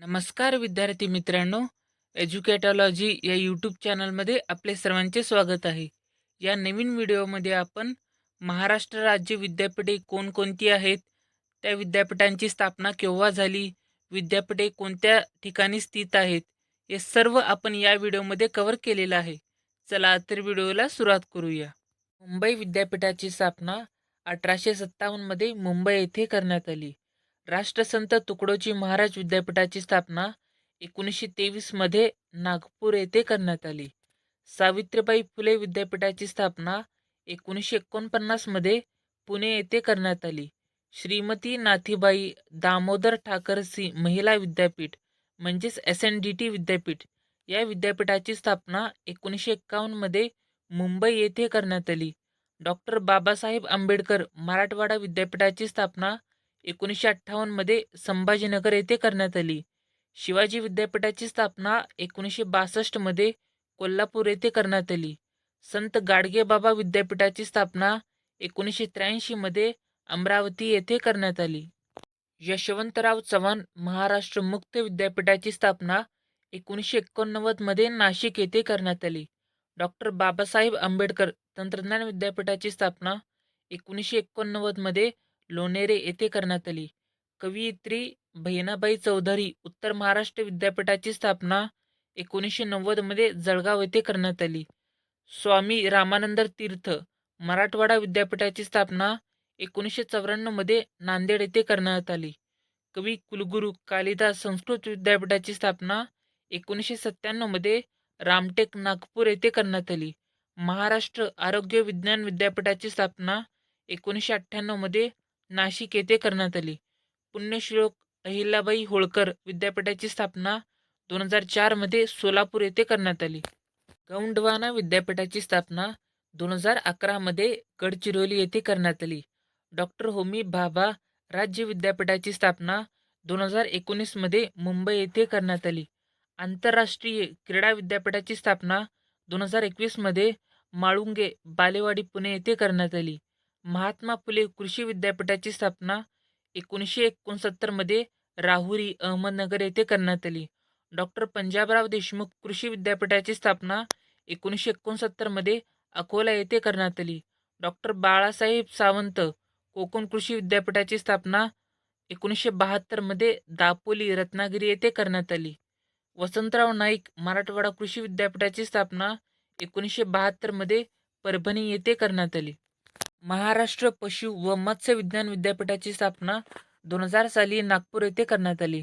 नमस्कार विद्यार्थी मित्रांनो एज्युकेटॉलॉजी या यूट्यूब चॅनलमध्ये आपले सर्वांचे स्वागत आहे. या नवीन व्हिडिओमध्ये आपण महाराष्ट्र राज्य विद्यापीठे कोणकोणती आहेत त्या विद्यापीठांची स्थापना केव्हा झाली विद्यापीठे कोणत्या ठिकाणी स्थित आहेत हे सर्व आपण या व्हिडिओमध्ये कव्हर केलेलं आहे. चला तर व्हिडिओला सुरुवात करूया. मुंबई विद्यापीठाची स्थापना अठराशे सत्तावन्नमध्ये मुंबई येथे करण्यात आली. राष्ट्रसंत तुकडोजी महाराज विद्यापीठाची स्थापना एकोणीसशे तेवीसमध्ये नागपूर येथे करण्यात आली. सावित्रीबाई फुले विद्यापीठाची स्थापना एकोणीसशे एकोणपन्नासमध्ये पुणे येथे करण्यात आली. श्रीमती नाथीबाई दामोदर ठाकरसी महिला विद्यापीठ म्हणजेच एस एन डी टी विद्यापीठ या विद्यापीठाची स्थापना एकोणीसशे एक्कावन्नमध्ये मुंबई येथे करण्यात आली. डॉक्टर बाबासाहेब आंबेडकर मराठवाडा विद्यापीठाची स्थापना एकोणीसशे अठ्ठावन्नमध्ये संभाजीनगर येथे करण्यात आली. शिवाजी विद्यापीठाची स्थापना एकोणीसशे बासष्टमध्ये कोल्हापूर येथे करण्यात आली. संत गाडगेबाबा विद्यापीठाची स्थापना एकोणीसशे त्र्याऐंशीमध्ये अमरावती येथे करण्यात आली. यशवंतराव चव्हाण महाराष्ट्र मुक्त विद्यापीठाची स्थापना एकोणीसशे एकोणनव्वदमध्ये नाशिक येथे करण्यात आली. डॉक्टर बाबासाहेब आंबेडकर तंत्रज्ञान विद्यापीठाची स्थापना एकोणीसशे एकोणनव्वदमध्ये लोणेरे येथे करण्यात आली. कवयित्री बहिणाबाई चौधरी उत्तर महाराष्ट्र विद्यापीठाची स्थापना एकोणीसशे नव्वदमध्ये जळगाव येथे करण्यात आली. स्वामी रामानंद तीर्थ मराठवाडा विद्यापीठाची स्थापना एकोणीसशे चौऱ्याण्णवमध्ये नांदेड येथे करण्यात आली. कवी कुलगुरू कालिदास संस्कृत विद्यापीठाची स्थापना एकोणीसशे सत्त्याण्णवमध्ये रामटेक नागपूर येथे करण्यात आली. महाराष्ट्र आरोग्य विज्ञान विद्यापीठाची स्थापना एकोणीसशे अठ्ठ्याण्णवमध्ये नाशिक येथे करण्यात आली. पुण्यश्लोक अहिल्याबाई होळकर विद्यापीठाची स्थापना दोन हजार चारमध्ये सोलापूर येथे करण्यात आली. गौंडवाना विद्यापीठाची स्थापना दोन हजार अकरामध्ये गडचिरोली येथे करण्यात आली. डॉक्टर होमी भाभा राज्य विद्यापीठाची स्थापना दोन हजार एकोणीसमध्ये मुंबई येथे करण्यात आली. आंतरराष्ट्रीय क्रीडा विद्यापीठाची स्थापना दोन हजार एकवीसमध्ये माळुंगे बालेवाडी पुणे येथे करण्यात आली. महात्मा फुले कृषी विद्यापीठाची स्थापना एकोणीसशे एकोणसत्तरमध्ये राहुरी अहमदनगर येथे करण्यात आली. डॉक्टर पंजाबराव देशमुख कृषी विद्यापीठाची स्थापना एकोणीसशे एकोणसत्तरमध्ये अकोला येथे करण्यात आली. डॉक्टर बाळासाहेब सावंत कोकण कृषी विद्यापीठाची स्थापना एकोणीसशे बहात्तरमध्ये दापोली रत्नागिरी येथे करण्यात आली. वसंतराव नाईक मराठवाडा कृषी विद्यापीठाची स्थापना एकोणीसशे बहात्तरमध्ये परभणी येथे करण्यात आली. महाराष्ट्र पशु व मत्स्य विज्ञान विद्यापीठाची स्थापना दोन हजार साली नागपूर येथे करण्यात आली.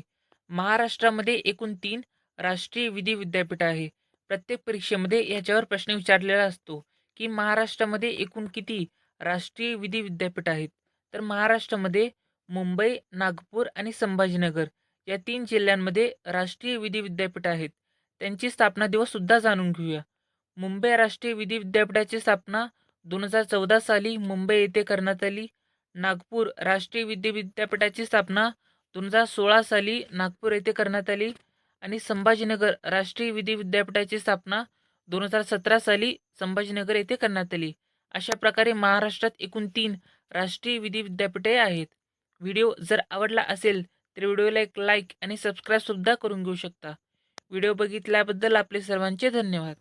महाराष्ट्रामध्ये एकूण तीन राष्ट्रीय विधी विद्यापीठ आहे. प्रत्येक परीक्षेमध्ये याच्यावर प्रश्न विचारलेला असतो की महाराष्ट्रामध्ये एकूण किती राष्ट्रीय विधी विद्यापीठ आहेत? तर महाराष्ट्रामध्ये मुंबई नागपूर आणि संभाजीनगर या तीन जिल्ह्यांमध्ये राष्ट्रीय विधी विद्यापीठ आहेत. त्यांची स्थापना दिवस सुद्धा जाणून घेऊया. मुंबई राष्ट्रीय विधी विद्यापीठाची स्थापना दोन हजार चौदा साली मुंबई येथे करण्यात आली. नागपूर राष्ट्रीय विद्या विद्यापीठाची स्थापना दोन हजार सोळा साली नागपूर येथे करण्यात आली. आणि संभाजीनगर राष्ट्रीय विधी विद्यापीठाची स्थापना दोन हजार सतरा साली संभाजीनगर येथे करण्यात आली. अशा प्रकारे महाराष्ट्रात एकूण तीन राष्ट्रीय विधी विद्यापीठे आहेत. व्हिडिओ जर आवडला असेल तर व्हिडिओला एक लाईक आणि सबस्क्राईबसुद्धा करून घेऊ शकता. व्हिडिओ बघितल्याबद्दल आपले सर्वांचे धन्यवाद.